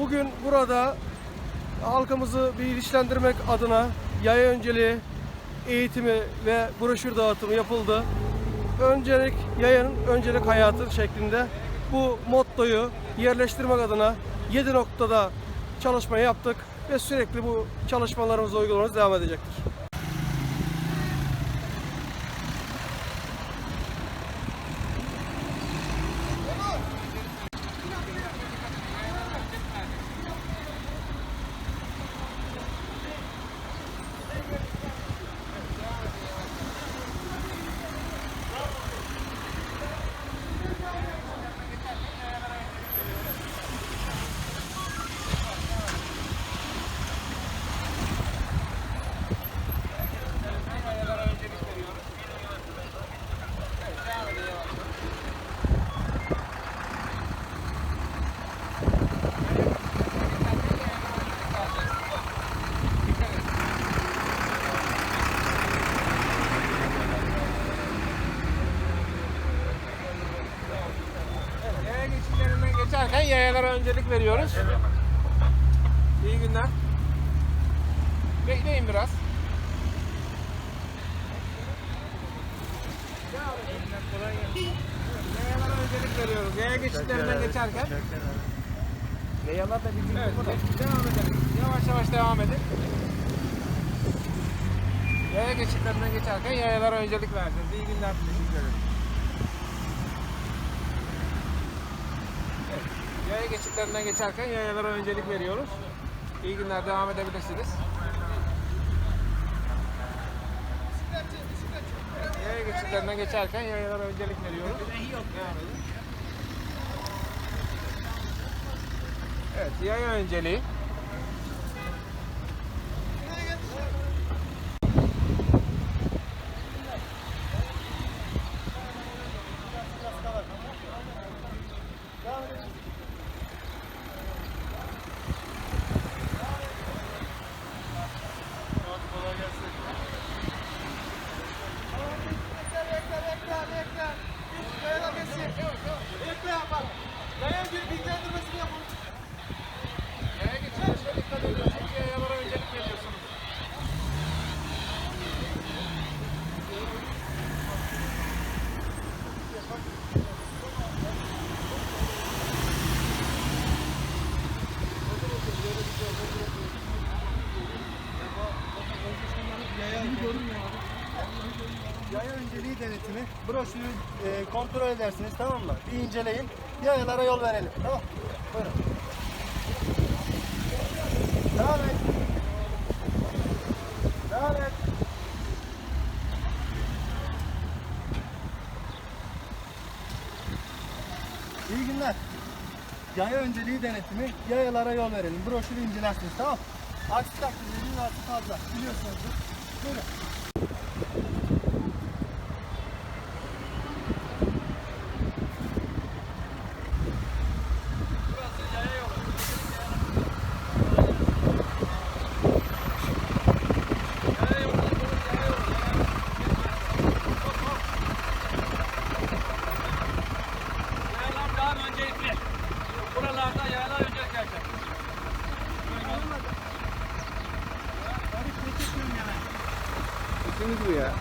Bugün burada halkımızı bilgilendirmek adına yaya önceliği eğitimi ve broşür dağıtımı yapıldı. Öncelik yayanın öncelik hayatın şeklinde bu mottoyu yerleştirmek adına 7 noktada çalışma yaptık ve sürekli bu çalışmalarımız uygulamamız devam edecektir. Yaya geçitlerinden geçerken yayalara öncelik veriyoruz. İyi günler. Bekleyin biraz. Yayalara öncelik veriyoruz. Yaya geçitlerinden geçerken. Yayalar da bizim evet, geç- devam edelim. Yavaş yavaş devam edin. Yaya geçitlerinden geçerken yayalara öncelik vereceğiz. İyi günler. Teşekkür ederim. Yaya geçitlerinden geçerken yayalara öncelik veriyoruz. İyi günler devam edebilirsiniz. Yaya geçitlerinden geçerken yayalara öncelik veriyoruz. Evet, yaya önceliği. Yaya geçitlerinden dikkat ediyorsunuz. Yayalara öncelik veriyorsunuz. Yaya önceliği denetimi, broşürü e, kontrol edersiniz tamam mı? Bir inceleyin, yayalara yol verelim. Tamam Buyurun. Devam et. Devam et. İyi günler. Yaya önceliği denetimi, yayalara yol verelim. Broşürü incelersiniz tamam Aksi takdirde bir fazla. Biliyorsunuzdur. Buyurun. 经济队员